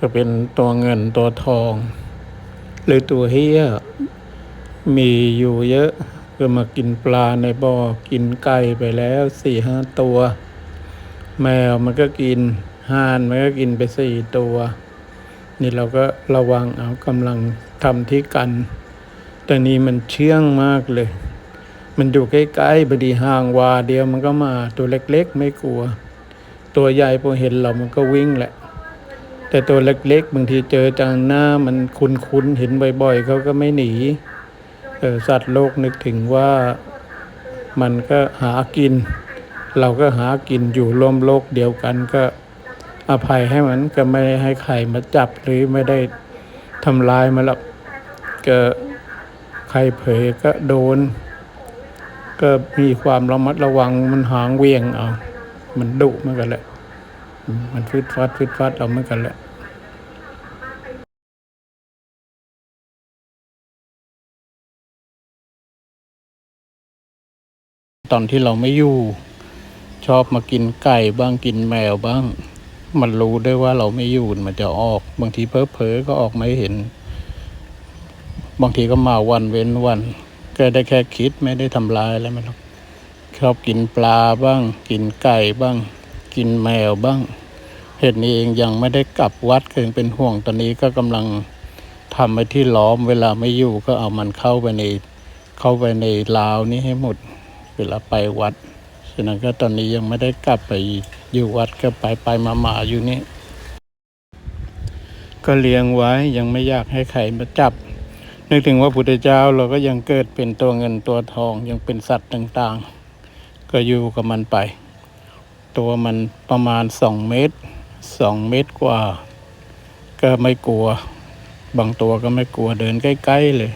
ก็เป็นตัวเงินตัวทอง หรือตัวเฮี้ย มีอยู่เยอะก็มากินปลาในบ่อกินไก่ไปแล้วสี่ห้าตัว แมวมันก็กินห่านมันก็กินไปสี่ตัว นี่เราก็ระวังเอากำลังทำที่กัน แต่นี้มันเชื่องมากเลย มันอยู่ใกล้ๆบดีห่างวาเดียวมันก็มาตัวเล็กๆ ไม่กลัว ตัวใหญ่พอเห็นเรามันก็วิ่งแหละ แต่ตัวเล็กๆ บางทีเจอจังหน้ามันคุ้นๆเห็นบ่อยๆเขาก็ไม่หนีเออสัตว์โลกนึกถึงว่ามันก็หากิน เราก็หากินอยู่ร่วมโลกเดียวกันก็อภัยให้มันก็ไม่ให้ใครมาจับหรือไม่ได้ทำลายมันหรอกก็ใครเผลอก็โดน ก็มีความระมัดระวังมันหางเวียงเอามันดุมือนกันแหละ มันฟึดฟัดฟึดฟัดเราเหมือนกันแหละตอนที่เราไม่อยู่ ชอบมากินไก่บ้างกินแมวบ้าง มันรู้ได้ว่าเราไม่อยู่มันจะออก บางทีเพ้อเผลอก็ออกไม่เห็น บางทีก็มาวันเว้นวัน ก็ได้แค่คิดไม่ได้ทำลายอะไรมันหรอกชอบกินปลาบ้าง กินไก่บ้าง กินแมวบ้าง เหตุนี้เองยังไม่ได้กลับวัดคือเป็นห่วงตอนนี้ก็กำลังทำไปที่ล้อมเวลาไม่อยู่ก็เอามันเข้าไปในเข้าไปในลาวนี้ให้หมดเวลาไปวัดฉะนั้นก็ตอนนี้ยังไม่ได้กลับไปอยู่วัดก็ไปไปมามาๆอยู่นี่ก็เลี้ยงไว้ยังไม่อยากให้ใครมาจับ นึกถึงว่าพุทธเจ้าเราก็ยังเกิดเป็นตัวเงินตัวทองยังเป็นสัตว์ต่างๆ ก็อยู่กับมันไป ตัวมันประมาณสองเมตร สองเมตรกว่า ก็ไม่กลัว บางตัวก็ไม่กลัวเดินใกล้ ๆ เลย